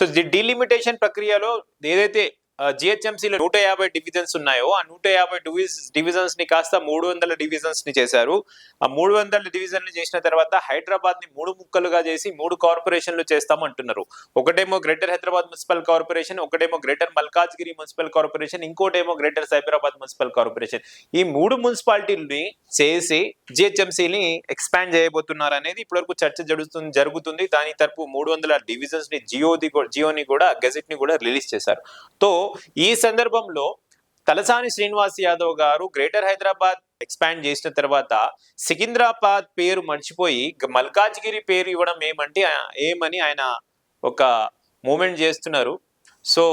So delimitation ప్రక్రియలో ఏదైతే జిహెచ్ఎంసీలో నూట యాభై డివిజన్స్ ఉన్నాయో ఆ నూట యాభై డివిజన్స్ని కాస్త మూడు వందల డివిజన్స్ని చేశారు. ఆ మూడు వందల డివిజన్లు చేసిన తర్వాత హైదరాబాద్ని మూడు ముక్కలుగా చేసి మూడు కార్పొరేషన్లు చేస్తాం అంటున్నారు. ఒకటేమో గ్రేటర్ హైదరాబాద్ మున్సిపల్ కార్పొరేషన్ ఒకటేమో గ్రేటర్ మల్కాజ్గిరి మున్సిపల్ కార్పొరేషన్ ఇంకోటేమో గ్రేటర్ సైబరాబాద్ మున్సిపల్ కార్పొరేషన్. ఈ మూడు మున్సిపాలిటీలని చేసి జిహెచ్ఎంసీని ఎక్స్పాండ్ చేయబోతున్నారు అనేది ఇప్పటివరకు చర్చ జరుగుతుంది జరుగుతుంది. దాని తరపు మూడు వందల డివిజన్స్ని జియోది జియోని కూడా గెజెట్ని కూడా రిలీజ్ చేశారు. తో ఈ సందర్భంలో తలసాని శ్రీనివాస్ యాదవ్ గారు గ్రేటర్ హైదరాబాద్ ఎక్స్పాండ్ చేసిన తర్వాత సికింద్రాబాద్ పేరు మర్చిపోయి మల్కాజ్గిరి పేరు ఇవ్వడం ఏమంటే ఏమని ఆయన ఒక మూమెంట్ చేస్తున్నారు. సో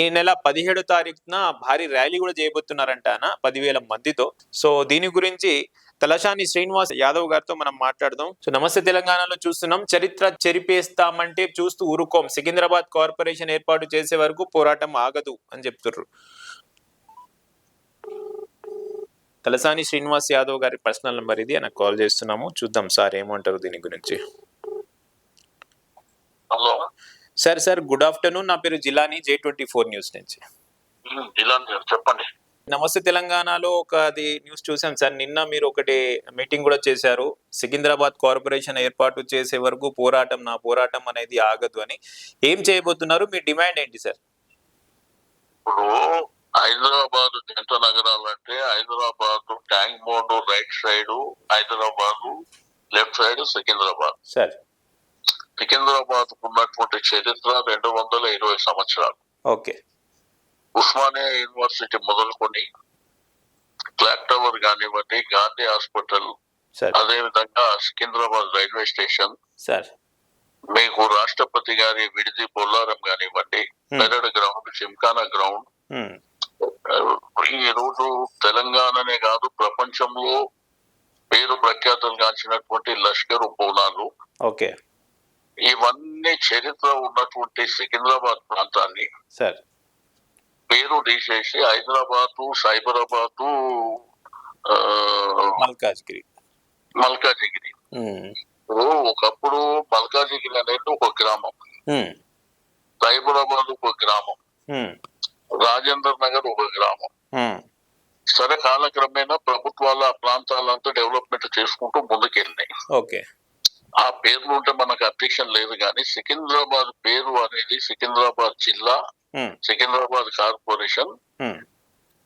ఈ నెల పదిహేడో తారీఖున భారీ ర్యాలీ కూడా చేయబోతున్నారంట పదివేల మందితో. సో దీని గురించి తలసాని శ్రీనివాస్ యాదవ్ గారితో మనం మాట్లాడదాం. సో నమస్తే తెలంగాణలో చూస్తున్నాం. చరిత్ర చెరిపేస్తామంటే చూస్తూ ఊరుకోం. సికింద్రాబాద్ కార్పొరేషన్ ఏర్పాటు చేసే వరకు పోరాటం ఆగదు అని చెప్తుర్రు. తలసాని శ్రీనివాస్ యాదవ్ గారి పర్సనల్ నెంబర్ ఇది. ఆయనకు కాల్ చేస్తున్నాము. చూద్దాం సార్ ఏమంటారు దీని గురించి. Hello. Sir sir good afternoon. నా పేరు Jilani. J twenty four news నుంచి. జిలాన్ చెప్పండి. నమస్తే తెలంగాణలో ఒక అది న్యూస్ చూసాం సార్. నిన్న మీరు ఒకటి మీటింగ్ కూడా చేశారు. సికింద్రాబాద్ కార్పొరేషన్ ఏర్పాటు చేసే వరకు పోరాటం నా పోరాటం అనేది ఆగదు అని. ఏం చేయబోతున్నారు? మీ డిమాండ్ ఏంటి సార్? ఇప్పుడు హైదరాబాద్ జంట నగరాలంటే Hyderabad tank bund right side Hyderabad left side Secunderabad. Sir. Secunderabad ఉన్నటువంటి చరిత్ర రెండు వందల ఇరవై సంవత్సరాలు. ఓకే. ఉస్మానియా యూనివర్సిటీ మొదలుకొని క్లాక్ టవర్ కానివ్వండి గాంధీ హాస్పిటల్ అదే విధంగా సికింద్రాబాద్ రైల్వే స్టేషన్ మీకు రాష్ట్రపతి గారి విడిది బొల్లారం కానివ్వండి Hmm. Parade ground Gymkhana ground. ఉమ్, ఈ రోజు తెలంగాణనే కాదు ప్రపంచంలో పేరు ప్రఖ్యాతులు గాంచినటువంటి లష్కర్ బోనాలు ఓకే. ఇవన్నీ చరిత్ర ఉన్నటువంటి సికింద్రాబాద్ ప్రాంతాన్ని సార్. పేరు తీసేసి హైదరాబాద్ సైబరాబాద్ మల్కాజ్గిరి. మల్కాజిగిరి. ఒకప్పుడు మల్కాజిగిరి అనేది ఒక గ్రామం. సైబరాబాద్ ఒక గ్రామం. రాజేంద్ర నగర్ ఒక గ్రామం. సరే కాలక్రమేణా ప్రభుత్వాలు ఆ ప్రాంతాలంతా డెవలప్మెంట్ చేసుకుంటూ ముందుకెళ్ళినాయి. ఓకే. ఆ పేర్లు ఉంటే మనకు అబ్జెక్షన్ లేదు కానీ సికింద్రాబాద్ పేరు అనేది సికింద్రాబాద్ జిల్లా సికింద్రాబాద్ కార్పొరేషన్.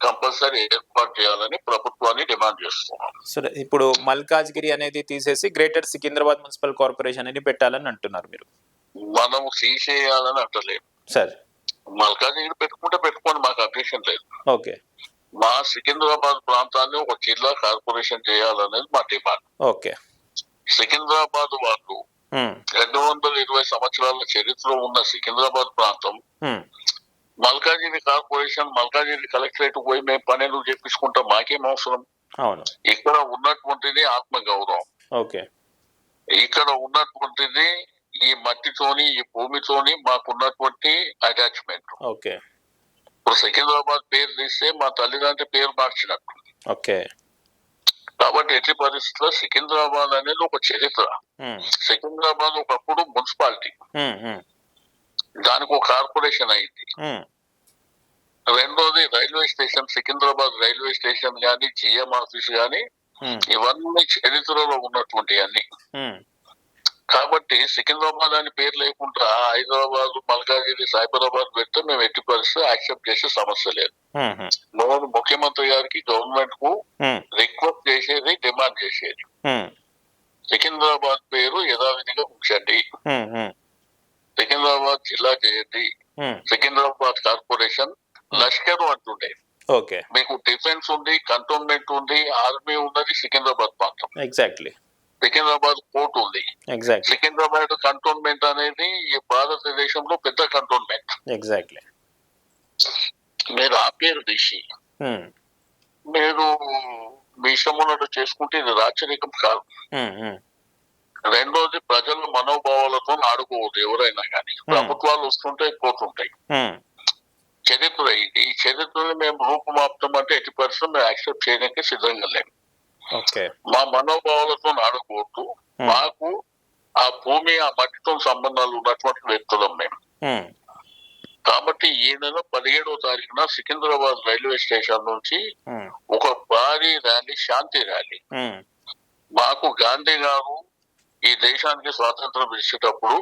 కంపల్సరీ ఏర్పాటు చేయాలని ప్రభుత్వాన్ని డిమాండ్ చేస్తున్నాం. సరే ఇప్పుడు మల్కాజ్గిరి అనేది తీసేసి గ్రేటర్ సికింద్రాబాద్ మున్సిపల్ కార్పొరేషన్ అని పెట్టాలని అంటున్నారు మీరు. మనం తీసేయాలని అంటలేదు. సార్. మల్కాజిగిరి పెట్టుకుంటే పెట్టుకోండి మాకు అబ్జెక్షన్ లేదు. ఓకే. మా సికింద్రాబాద్ ప్రాంతాన్ని ఒక జిల్లా కార్పొరేషన్ చేయాలనేది మా డిమాండ్. ఓకే. సికింద్రాబాద్ వాళ్ళు రెండు వందల ఇరవై సంవత్సరాల చరిత్ర ఉన్న సికింద్రాబాద్ ప్రాంతం. Um, Malkajgiri corporation Malkajgiri collectorate పోయి మేము పనులు చేపించుకుంటాం మాకేం అవసరం? ఇక్కడ ఉన్నటువంటిది ఆత్మ గౌరవం ఓకే. ఇక్కడ ఉన్నటువంటిది ఈ మట్టితోని ఈ భూమితోని మాకున్నటువంటి అటాచ్మెంట్. ఓకే. ఇప్పుడు సికింద్రాబాద్ పేరు తీస్తే మా తల్లిదండ్రి పేరు మార్చినట్టు. ఓకే. కాబట్టి ఎట్టి పరిస్థితుల్లో సికింద్రాబాద్ అనేది ఒక చరిత్ర. సికింద్రాబాద్ ఒకప్పుడు మున్సిపాలిటీ. దానికి ఒక కార్పొరేషన్ అయింది. రెండోది railway station Secunderabad railway station గాని జిఎం ఆఫీస్ గాని ఇవన్నీ చరిత్రలో ఉన్నటువంటి అన్ని కాబట్టి సికింద్రాబాద్ అని పేరు లేకుండా హైదరాబాద్ మల్కాజిగిరి సైబరాబాద్ పెడితే మేము ఎట్టి పరిస్థితి యాక్సెప్ట్ చేసే సమస్య లేదు. నేను ముఖ్యమంత్రి గారికి గవర్నమెంట్కు రిక్వెస్ట్ చేసేది డిమాండ్ చేసేది. సికింద్రాబాద్ పేరు యథావిధిగా ఉంచండి. సికింద్రాబాద్ జిల్లా చేయండి. సికింద్రాబాద్ కార్పొరేషన్ లష్కర్ అంటుండే. ఓకే. మీకు డిఫెన్స్ ఉంది కంటోన్మెంట్ ఉంది ఆర్మీ ఉన్నది సికింద్రాబాద్ ప్రాంతం ఎగ్జాక్ట్లీ. సికింద్రాబాద్ పోర్ట్ ఉంది. సికింద్రాబాద్ కంటోన్మెంట్ అనేది ఈ భారతదేశంలో పెద్ద కంటోన్మెంట్. ఎగ్జాక్ట్లీ మీరు ఆ పేరు తీసి ఉమ్, మీరు మీ చేసుకుంటే ఇది రాచరికం కాదు. ఉమ్, ఉమ్, రెండోది ప్రజల మనోభావాలతో ఆడుకోవద్దు ఎవరైనా కానీ. ప్రభుత్వాలు వస్తుంటాయి పోతుంటాయి చరిత్ర ఇది. ఈ చరిత్రను మేము రూపుమాపుతాం అంటే ఎట్టి పరిస్థితులు మేము యాక్సెప్ట్ చేయడానికి సిద్ధంగా లేము. మా మనోభావాలతో ఆడుకోవద్దు Hmm. మాకు ఆ భూమి ఆ మట్టితో సంబంధాలు ఉన్నటువంటి వ్యక్తులం మేము. ఉమ్, కాబట్టి ఈ నెల పదిహేడవ తారీఖున సికింద్రాబాద్ రైల్వే స్టేషన్ నుంచి ఉమ్, ఒక భారీ ర్యాలీ శాంతి ర్యాలీ. మాకు గాంధీ గారు ఈ దేశానికి స్వాతంత్రం ఇచ్చేటప్పుడు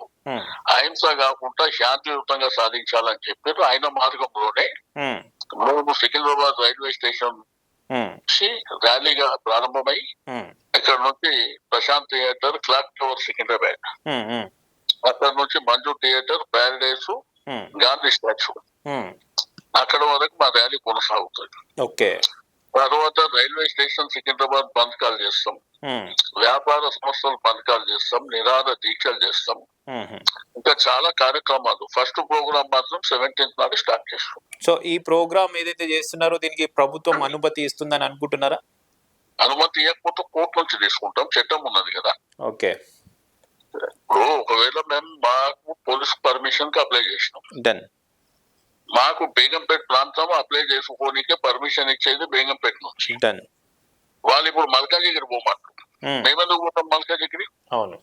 అహింస కాకుండా శాంతియుతంగా సాధించాలని చెప్పారు. ఆయన మార్గంలోనే మేము సికింద్రాబాద్ రైల్వే స్టేషన్ ర్యాలీగా ప్రారంభమై ఉమ్, ఇక్కడ నుంచి Prashant theatre clock tower Secunderabad అక్కడ నుంచి Manju theatre Paradise Gandhi statue. అక్కడ వరకు మా ర్యాలీ కొనసాగుతుంది. ఓకే. తర్వాత రైల్వే స్టేషన్ సికింద్రాబాద్ బంధకాలు చేస్తాం. వ్యాపార సంస్థలు బంధకాలు చేస్తాం. నిరాధ దీక్షలు చేస్తాం. ఇంకా చాలా కార్యక్రమాలు. ఫస్ట్ ప్రోగ్రామ్ మాత్రం సెవెంటీన్త్ నాడు స్టార్ట్ చేస్తాం. సో ఈ ప్రోగ్రామ్ ఏదైతే చేస్తున్నారో దీనికి ప్రభుత్వం అనుమతి ఇస్తుందని అనుకుంటున్నారా? అనుమతి ఇవ్వకపోతే కోర్టు నుంచి తీసుకుంటాం. చట్టం ఉన్నది కదా. ఓకే. ఇప్పుడు ఒకవేళ మేము మాకు పోలీస్ పర్మిషన్కి అప్లై చేసినాం. మాకు బేగంపేట ప్రాంతం అప్లై చేసుకోనికే పర్మిషన్ ఇచ్చేది బేగంపేట నుంచి. వాళ్ళు ఇప్పుడు మల్కాజిగిరి పోమంటారు మేమెందుకు పోతాం మల్కాజిగిరి? అవును.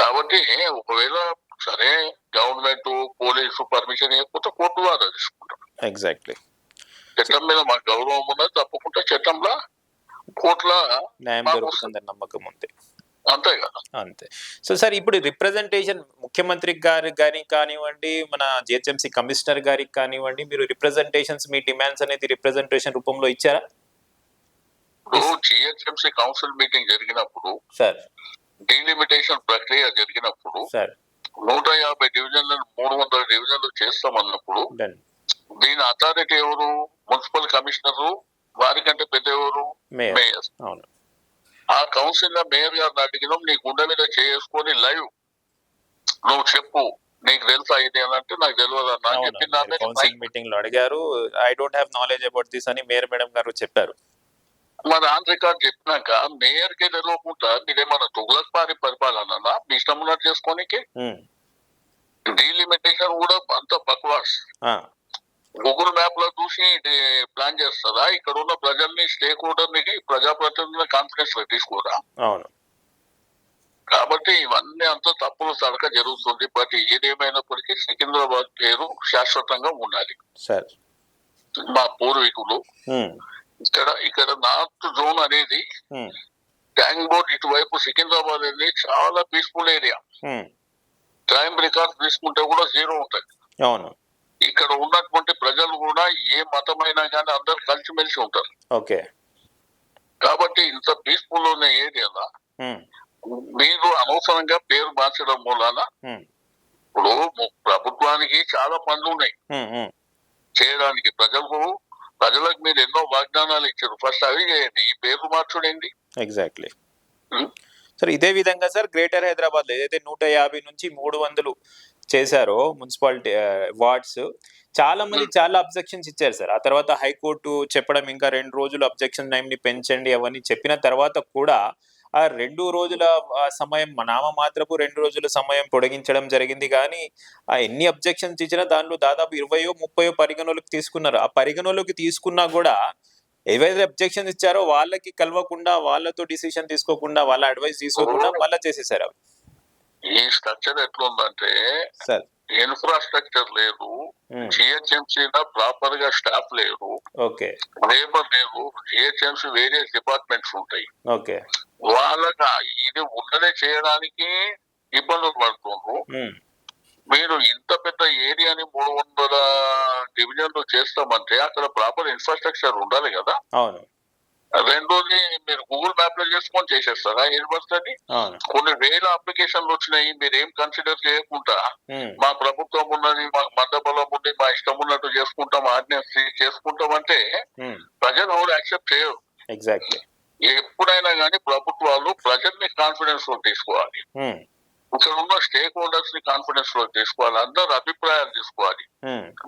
కాబట్టి ఒకవేళ సరే గవర్నమెంట్ పోలీసు పర్మిషన్ ఇవ్వకపోతే కోర్టు ద్వారా తీసుకుంటాం. ఎగ్జాక్ట్లీ. చట్టం మీద మాకు గౌరవం ఉన్నది తప్పకుండా చట్టంలో న్యాయం దొరుకుతుందని నమ్మకం ఉంది. అంతే కదా అంతే. సో సార్ ఇప్పుడు రిప్రజెంటేషన్ ముఖ్యమంత్రి గారి గారికి కానివ్వండి మన జిహెచ్ఎంసీ కమిషనర్ గారికి కానివ్వండి మీరు రిప్రజెంటేషన్స్ మీ డిమాండ్స్ అనేది రిప్రజెంటేషన్ రూపంలో ఇచ్చారా? జిహెచ్ఎంసీ కౌన్సిల్ మీటింగ్ జరిగినప్పుడు సార్. డీలిమిటేషన్ ప్రక్రియ జరిగినప్పుడు సార్. నూట యాభై డివిజన్లను మూడు వందల డివిజన్లు చేస్తామన్నప్పుడు దీని అథారిటీ ఎవరు? మున్సిపల్ కమిషనర్ వారికంటే పెద్ద ఎవరు? మేయర్. అవును. ఆ కౌన్సిల్లో మేయర్ గారిని అడిగినాం నీ గుండె మీద చేసుకొని లైవ్. నువ్వు చెప్పు నీకు తెలుసా ఇది అని అంటే నాకు తెలియదు అన్న. కౌన్సిల్ మీటింగ్లో అడిగారు I don't have knowledge about this అని మేయర్ మేడం గారు చెప్పారు. మరి ఆన్ రికార్డ్ చెప్పినాక మేయర్కి తెలియకుండా మీరేమన్నా తుగ్లక్ పారి పరిపాలన మీ ఇష్టం ఉన్నట్టు చేసుకోనికి డీలిమిటేషన్ కూడా అంత బక్వాస్. గూగుల్ మ్యాప్లో చూసి ప్లాన్ చేస్తుందా? ఇక్కడ ఉన్న ప్రజల్ని స్టేక్ హోల్డర్ని ప్రజాప్రతినిధుల కాన్ఫిడెన్స్లో తీసుకోరా అవును. కాబట్టి ఇవన్నీ అంత తప్పులు తడక జరుగుతుంది. బట్ ఏదేమైనప్పటికీ సికింద్రాబాద్ పేరు శాశ్వతంగా ఉండాలి. మా పూర్వీకులు. ఇక్కడ ఇక్కడ నార్త్ జోన్ అనేది ట్యాంక్ బోర్డ్ ఇటువైపు సికింద్రాబాద్ అనేది చాలా పీస్ఫుల్ ఏరియా. క్రైమ్ రికార్డ్ తీసుకుంటే కూడా జీరో ఉంటుంది అవును. ఇక్కడ ఉన్నటువంటి ప్రజలు కూడా ఏ మతమైనా కానీ అందరు కలిసిమెలిసి ఉంటారు. ఓకే. కాబట్టి ఇంత పీస్ఫుల్ ఉన్న ఏరియాలో మీరు అనవసరంగా పేరు మార్చడం మూలాన ఇప్పుడు ప్రభుత్వానికి చాలా పనులు ఉన్నాయి. చేయడానికి ప్రజలకు ప్రజలకు మీరు ఎన్నో వాగ్దానాలు ఇచ్చారు. ఫస్ట్ అవి చేయండి. ఈ పేరు మార్చుడేంది ఎగ్జాక్ట్లీ. సార్ ఇదే విధంగా సార్ గ్రేటర్ హైదరాబాద్లో ఏదైతే నూట యాభై నుంచి మూడు వందలు చేశారో మున్సిపాలిటీ వార్డ్స్. చాలా మంది చాలా అబ్జెక్షన్స్ ఇచ్చారు సార్. ఆ తర్వాత హైకోర్టు చెప్పడం ఇంకా రెండు రోజులు అబ్జెక్షన్ టైం ని పెంచండి అవన్నీ చెప్పిన తర్వాత కూడా ఆ రెండు రోజుల ఆ, సమయం మా నామ మాత్రపు రెండు రోజుల సమయం పొడిగించడం జరిగింది. కానీ ఆ ఎన్ని అబ్జెక్షన్స్ ఇచ్చినా దానిలో దాదాపు ఇరవయో ముప్పయో పరిగణలోకి తీసుకున్నారు. ఆ పరిగణలోకి తీసుకున్నా కూడా ఏవైతే అబ్జెక్షన్ ఇచ్చారో వాళ్ళకి కలవకుండా వాళ్ళతో డిసిషన్ తీసుకోకుండా వాళ్ళ అడ్వైస్ తీసుకోకుండా మళ్ళీ చేసేసారు. అవి ఈ స్ట్రక్చర్ ఎట్లుందంటే ఇన్ఫ్రాస్ట్రక్చర్ లేదు జిహెచ్ఎంసీ ప్రాపర్గా స్టాఫ్ లేదు. ఓకే. లేబర్ లేదు జిహెచ్ఎంసీ వేరియస్ డిపార్ట్మెంట్స్ ఉంటాయి. ఓకే. వాళ్ళకి ఆ- ఇది ఉన్నదే చేయడానికి ఇబ్బందులు పడుతున్నారు మీరు ఇంత పెద్ద ఏరియాని మూడు వందల డివిజన్లు చేస్తామంటే అక్కడ ప్రాపర్ ఇన్ఫ్రాస్ట్రక్చర్ ఉండాలి కదా. అవును. రెండోది మీరు గూగుల్ మ్యాప్లో చేసుకొని చేసేస్తారా? వస్తుంది అవును. కొన్ని వేల అప్లికేషన్లు వచ్చినాయి మీరు ఏం కన్సిడర్ చేయకుండా మా ప్రభుత్వం ఉన్నది మాకు మందబలం ఉంది మా ఇష్టం ఉన్నట్టు చేసుకుంటాం ఆర్డినెన్స్ చేసుకుంటాం అంటే ప్రజలు ఎవరు యాక్సెప్ట్ చేయరు. ఎగ్జాక్ట్లీ ఎప్పుడైనా కానీ ప్రభుత్వాలు ప్రజల్ని కాన్ఫిడెన్స్లో తీసుకోవాలి. ఇక్కడ ఉన్న స్టేక్ హోల్డర్స్ని కాన్ఫిడెన్స్లో తీసుకోవాలి. అందరు అభిప్రాయాలు తీసుకోవాలి.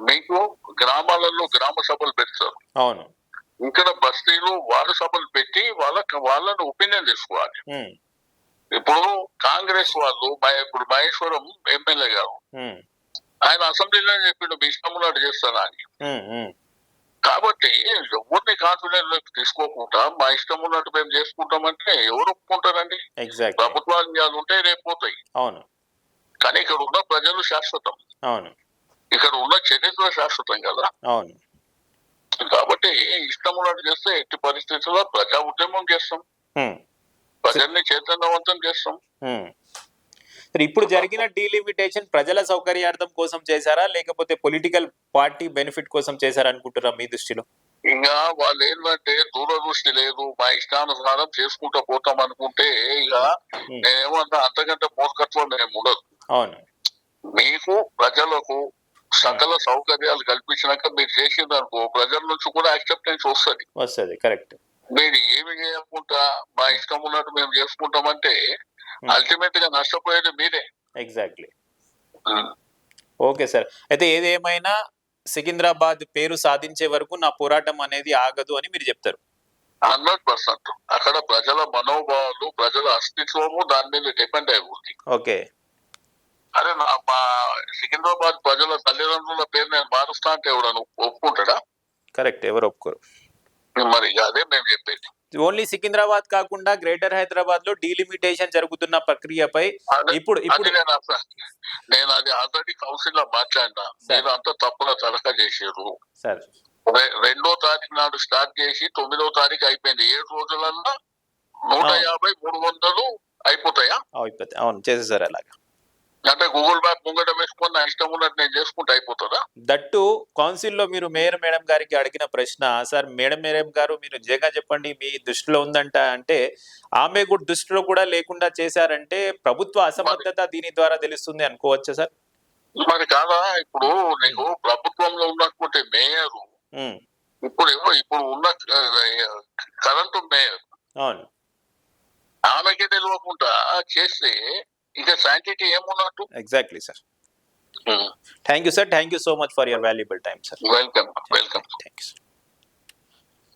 మీకు గ్రామాలలో గ్రామ సభలు పెడతారు. అవును. ఇక్కడ బస్తీలు వార్డు సభలు పెట్టి వాళ్ళకి వాళ్ళని ఒపీనియన్ తీసుకోవాలి. ఇప్పుడు కాంగ్రెస్ వాళ్ళు ఇప్పుడు మహేశ్వరం ఎమ్మెల్యే గారు ఆయన అసెంబ్లీలో చెప్పిండు మీ ఇష్టం ఉన్నట్టు చేస్తానా అని. కాబట్టి ఎవరిని కాన్ఫిడెన్స్ తీసుకోకుండా మా ఇష్టం ఉన్నట్టు మేము చేసుకుంటామంటే ఎవరు ఒప్పుకుంటారండి? ప్రభుత్వాలు ఉంటే రేపు పోతాయి. అవును. కానీ ఇక్కడ ఉన్న ప్రజలు శాశ్వతం. అవును. ఇక్కడ ఉన్న చరిత్ర శాశ్వతం కదా. అవును. కాబట్టి ఇష్టం ఉన్నట్టు చేస్తే ఎట్టి పరిస్థితుల్లో ప్రజా ఉద్యమం చేస్తాం. ప్రజల్ని చైతన్యవంతం చేస్తాం. ఇప్పుడు జరిగిన డీలిమిటేషన్ ప్రజల సౌకర్యార్థం కోసం చేశారా? లేకపోతే పొలిటికల్ పార్టీ బెనిఫిట్ కోసం చేశారా అనుకుంటారా మీ దృష్టిలో? ఇంకా వాళ్ళు ఏంటంటే దూరదృష్టి లేదు. మా ఇష్టానుసారం చేసుకుంటూ పోతాం అనుకుంటే ఇక నేనేమన్నా అంతకంటే మూర్ఖత్వం మేము ఉండదు. అవును. మీకు ప్రజలకు సకల సౌకర్యాలు కల్పించినాక మీరు చేసిందనుకో ప్రజల నుంచి కూడా యాక్సెప్టెన్స్ వస్తుంది. వస్తుంది కరెక్ట్ మీరు ఏమి చేయకుండా మా ఇష్టం ఉన్నట్టు మేము చేసుకుంటామంటే అల్టిమేట్గా నష్టపోయేది మీరే. ఎగ్జాక్ట్లీ ఓకే సార్ అయితే ఏదేమైనా సికింద్రాబాద్ పేరు సాధించే వరకు నా పోరాటం అనేది ఆగదు అని మీరు చెప్తారు. Hundred percent. అక్కడ ప్రజల మనోభావాలు ప్రజల అస్తిత్వము దాని మీద డిపెండ్ అయి ఉంది. ఓకే అరే నా మా సికింద్రాబాద్ ప్రజల తల్లిదండ్రుల పేరు నేను మారుస్తా అంటే ఎవడను ఒప్పుకుంటాడా? కరెక్ట్ ఎవరు ఒప్పుకోరు. మరి అదే మేము చెప్పేది. ఓన్లీ సికింద్రాబాద్ కాకుండా గ్రేటర్ హైదరాబాద్లో డీలిమిటేషన్ జరుగుతున్న ప్రక్రియపై ఇప్పుడు ఇప్పుడు నేను అది ఆల్రెడీ కౌన్సిల్లో మాట్లాడినా మీరు అంతా తప్పుల తడక చేసారు రెండో తారీఖు నాడు స్టార్ట్ చేసి తొమ్మిదో తారీఖు అయిపోయింది. ఏడు రోజులల్లో నూట. యాభై మూడు వందలు అయిపోతాయా? అయిపోతే అవును చేసేసారు అలాగా. అంటే గూగుల్ మ్యాప్ ముంగట వేసుకొని నా ఇష్టం ఉన్నట్టు నేను చేసుకుంటే అయిపోతుందా? దట్టు కౌన్సిల్లో మీరు మేయర్ మేడం గారికి అడిగిన ప్రశ్న సార్ మేడం మేడం గారు మీరు నిజంగా చెప్పండి మీ దృష్టిలో ఉందంట అంటే ఆమె కూడా దృష్టిలో కూడా లేకుండా చేశారంటే ప్రభుత్వ అసమర్థత దీని ద్వారా తెలుస్తుంది అనుకోవచ్చా సార్? మరి కాదా? ఇప్పుడు నీకు ప్రభుత్వంలో ఉన్నటువంటి మేయర్. ఇప్పుడు ఏమో ఇప్పుడు ఉన్న కరెంటు మేయర్. అవును. ఆమెకే తెలియకుండా చేస్తే ఇక sanctity ఏమున్నట్టు? Exactly sir thank you sir thank you so much for your valuable time sir welcome welcome thanks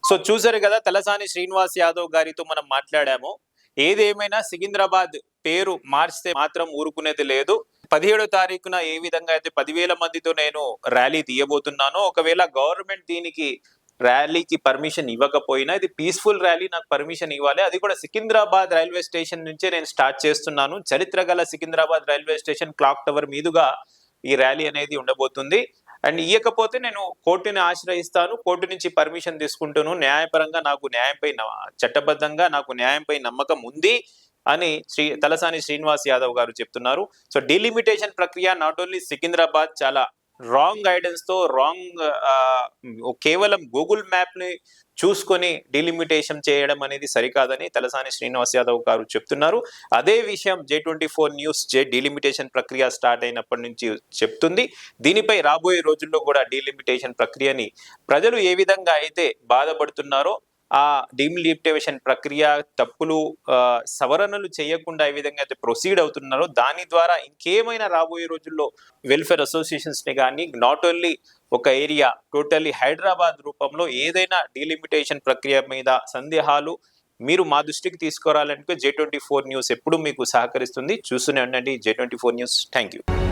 so చూసారు కదా తలసాని శ్రీనివాస్ యాదవ్ గారితో మనం మాట్లాడాము. ఏదేమైనా సికింద్రాబాద్ పేరు మార్చితే మాత్రం ఊరుకునేది లేదు. పదిహేడో తారీఖున ఏ విధంగా అయితే పదివేల మందితో నేను ర్యాలీ తీయబోతున్నానో ఒకవేళ గవర్నమెంట్ దీనికి ర్యాలీకి పర్మిషన్ ఇవ్వకపోయినా ఇది పీస్ఫుల్ ర్యాలీ నాకు పర్మిషన్ ఇవ్వాలి. అది కూడా సికింద్రాబాద్ రైల్వే స్టేషన్ నుంచే నేను స్టార్ట్ చేస్తున్నాను. చరిత్ర గల Secunderabad railway station clock tower మీదుగా ఈ ర్యాలీ అనేది ఉండబోతుంది. అండ్ ఇవ్వకపోతే నేను కోర్టుని ఆశ్రయిస్తాను. కోర్టు నుంచి పర్మిషన్ తీసుకుంటాను. న్యాయపరంగా నాకు న్యాయంపై న- చట్టబద్ధంగా నాకు న్యాయంపై నమ్మకం ఉంది అని శ్రీ తలసాని శ్రీనివాస్ యాదవ్ గారు చెప్తున్నారు. సో డిలిమిటేషన్ ప్రక్రియ నాట్ ఓన్లీ సికింద్రాబాద్ చాలా రాంగ్ గైడెన్స్తో రాంగ్ కేవలం గూగుల్ మ్యాప్ని చూసుకొని డిలిమిటేషన్ చేయడం అనేది సరికాదని తలసాని శ్రీనివాస్ యాదవ్ గారు చెప్తున్నారు. అదే విషయం J twenty four news J delimitation ప్రక్రియ స్టార్ట్ అయినప్పటి నుంచి చెప్తుంది. దీనిపై రాబోయే రోజుల్లో కూడా డిలిమిటేషన్ ప్రక్రియని ప్రజలు ఏ విధంగా అయితే బాధపడుతున్నారో ఆ డిలిమిటేషన్ ప్రక్రియ తప్పులు సవరణలు చేయకుండా ఏ విధంగా అయితే ప్రొసీడ్ అవుతున్నారో దాని ద్వారా ఇంకేమైనా రాబోయే రోజుల్లో వెల్ఫేర్ అసోసియేషన్స్ని కానీ నాట్ ఓన్లీ ఒక ఏరియా టోటల్లీ హైదరాబాద్ రూపంలో ఏదైనా డిలిమిటేషన్ ప్రక్రియ మీద సందేహాలు మీరు మా దృష్టికి తీసుకురావాలంటే జే ట్వంటీ ఫోర్ న్యూస్ ఎప్పుడు మీకు సహకరిస్తుంది. చూస్తూనే ఉండండి. J twenty four news. Thank you.